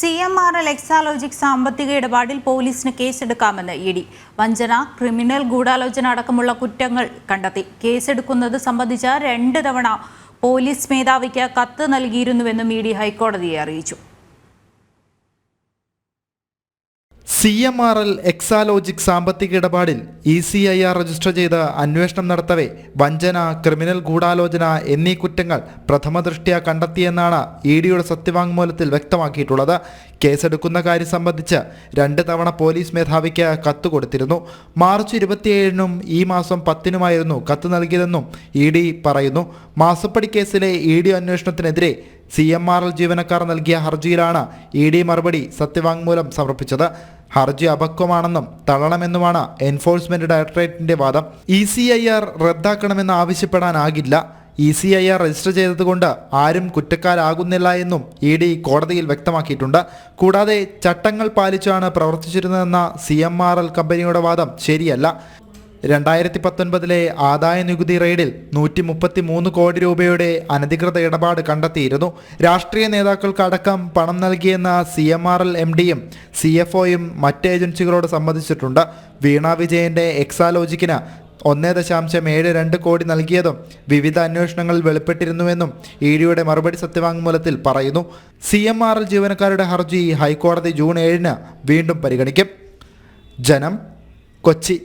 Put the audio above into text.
C M R L Exalogic സാമ്പത്തിക ഇടപാടിൽ പോലീസിന് കേസെടുക്കാമെന്ന് ഇ ഡി. വഞ്ചന ക്രിമിനൽ ഗൂഢാലോചന അടക്കമുള്ള കുറ്റങ്ങൾ കണ്ടെത്തി. കേസെടുക്കുന്നത് സംബന്ധിച്ച രണ്ട് തവണ പോലീസ് മേധാവിക്ക് കത്ത് നൽകിയിരുന്നുവെന്നും ഇ ഡി ഹൈക്കോടതിയെ അറിയിച്ചു. C M R L Exalogic സാമ്പത്തിക ഇടപാടിൽ E C I R register ചെയ്ത് അന്വേഷണം നടത്തവേ വഞ്ചന ക്രിമിനൽ ഗൂഢാലോചന എന്നീ കുറ്റങ്ങൾ പ്രഥമ ദൃഷ്ട്യാ കണ്ടെത്തിയെന്നാണ് ഇ ഡിയുടെ സത്യവാങ്മൂലത്തിൽ വ്യക്തമാക്കിയിട്ടുള്ളത്. കേസെടുക്കുന്ന കാര്യം സംബന്ധിച്ച് രണ്ട് തവണ പോലീസ് മേധാവിക്ക് കത്ത് കൊടുത്തിരുന്നു. മാർച്ച് ഇരുപത്തിയേഴിനും ഈ മാസം പത്തിനുമായിരുന്നു കത്ത് നൽകിയതെന്നും ഇ ഡി പറയുന്നു. മാസപ്പടി കേസിലെ ഇ ഡി അന്വേഷണത്തിനെതിരെ സി എം ആർ എൽ ജീവനക്കാർ നൽകിയ ഹർജിയിലാണ് ഇ ഡി മറുപടി സത്യവാങ്മൂലം സമർപ്പിച്ചത്. ഹർജി അപക്വമാണെന്നും തള്ളണമെന്നുമാണ് എൻഫോഴ്സ്മെന്റ് ഡയറക്ടറേറ്റിന്റെ വാദം. ഇ സി ഐ ആർ റദ്ദാക്കണമെന്ന് ആവശ്യപ്പെടാനാകില്ല. E C I R register ചെയ്തതുകൊണ്ട് ആരും കുറ്റക്കാരാകുന്നില്ല എന്നും ഇ ഡി കോടതിയിൽ വ്യക്തമാക്കിയിട്ടുണ്ട്. കൂടാതെ ചട്ടങ്ങൾ പാലിച്ചാണ് പ്രവർത്തിച്ചിരുന്നതെന്ന സി എം ആർ എൽ കമ്പനിയുടെ വാദം ശരിയല്ല. രണ്ടായിരത്തി പത്തൊൻപതിലെ ആദായ നികുതി റെയ്ഡിൽ നൂറ്റി മുപ്പത്തി മൂന്ന് കോടി രൂപയുടെ അനധികൃത ഇടപാട് കണ്ടെത്തിയിരുന്നു. രാഷ്ട്രീയ നേതാക്കൾക്കടക്കം പണം നൽകിയെന്ന C M R L M ഡിയും സി എഫ് ഒയും മറ്റ് ഏജൻസികളോട് സംബന്ധിച്ചിട്ടുണ്ട് വീണ വിജയന്റെ എക്സാലോജിക്കിന് ഒന്നേ ദശാംശം ഏഴ് രണ്ട് കോടി നൽകിയതും വിവിധ അന്വേഷണങ്ങളിൽ വെളിപ്പെട്ടിരുന്നുവെന്നും ഇ ഡിയുടെ മറുപടി സത്യവാങ്മൂലത്തിൽ പറയുന്നു. സി എം ആർ എൽ ജീവനക്കാരുടെ ഹർജി ഹൈക്കോടതി ജൂൺ ഏഴിന് വീണ്ടും പരിഗണിക്കും. ജനം കൊച്ചി.